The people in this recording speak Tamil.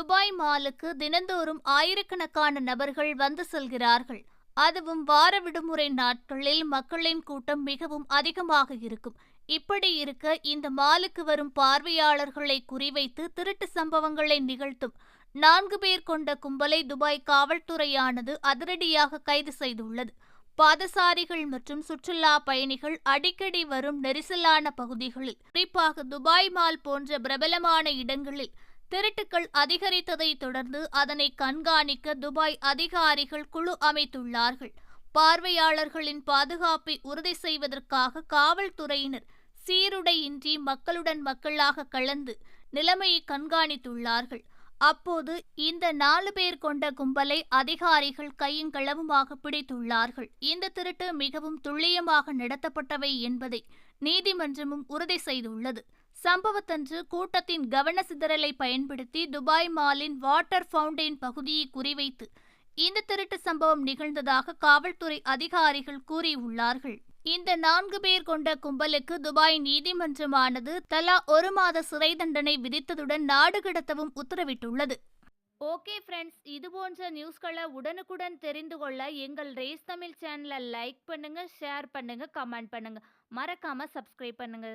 துபாய் மாலுக்கு தினந்தோறும் ஆயிரக்கணக்கான நபர்கள் வந்து செல்கிறார்கள். அதுவும் வார விடுமுறை நாட்களில் மக்களின் கூட்டம் மிகவும் அதிகமாக இருக்கும். இப்படி இருக்க இந்த மாலுக்கு வரும் பார்வையாளர்களை குறிவைத்து திருட்டு சம்பவங்களை நிகழ்த்தும். நான்கு பேர் கொண்ட கும்பலை துபாய் காவல்துறையானது அதிரடியாக கைது செய்துள்ளது. பாதசாரிகள் மற்றும் சுற்றுலா பயணிகள் அடிக்கடி வரும் நெரிசலான பகுதிகளில் குறிப்பாக துபாய் மால் போன்ற பிரபலமான இடங்களில் திருட்டுக்கள் அதிகரித்ததை தொடர்ந்து அதனை கண்காணிக்க துபாய் அதிகாரிகள் குழு அமைத்துள்ளார்கள். பார்வையாளர்களின் பாதுகாப்பை உறுதி செய்வதற்காக காவல்துறையினர் சீருடையின்றி மக்களுடன் மக்களாக கலந்து நிலைமையை கண்காணித்துள்ளார்கள். அப்போது இந்த நாலு பேர் கொண்ட கும்பலை அதிகாரிகள் கையுங்களவுமாக பிடித்துள்ளார்கள். இந்த திருட்டு மிகவும் துல்லியமாக நடத்தப்பட்டவை என்பதை நீதிமன்றமும் உறுதி செய்துள்ளது. சம்பவத்தன்று கூட்டத்தின் கவன சிதறலை பயன்படுத்தி துபாய் மாலின் வாட்டர் ஃபவுண்டைன் பகுதியை குறிவைத்து இந்த திருட்டு சம்பவம் நிகழ்ந்ததாக காவல்துறை அதிகாரிகள் கூறியுள்ளார்கள். இந்த நான்கு பேர் கொண்ட கும்பலுக்கு துபாய் நீதிமன்றமானது தலா ஒரு மாத சிறை தண்டனை விதித்ததுடன் நாடு கடத்தவும் உத்தரவிட்டுள்ளது. ஓகே ஃப்ரெண்ட்ஸ் இது போன்ற நியூஸ்களை உடனுக்குடன் தெரிந்து கொள்ள எங்கள் ரேஸ் தமிழ் சேனலை லைக் பண்ணுங்க ஷேர் பண்ணுங்க கமெண்ட் பண்ணுங்க. மறக்காம சப்ஸ்கிரைப் பண்ணுங்க.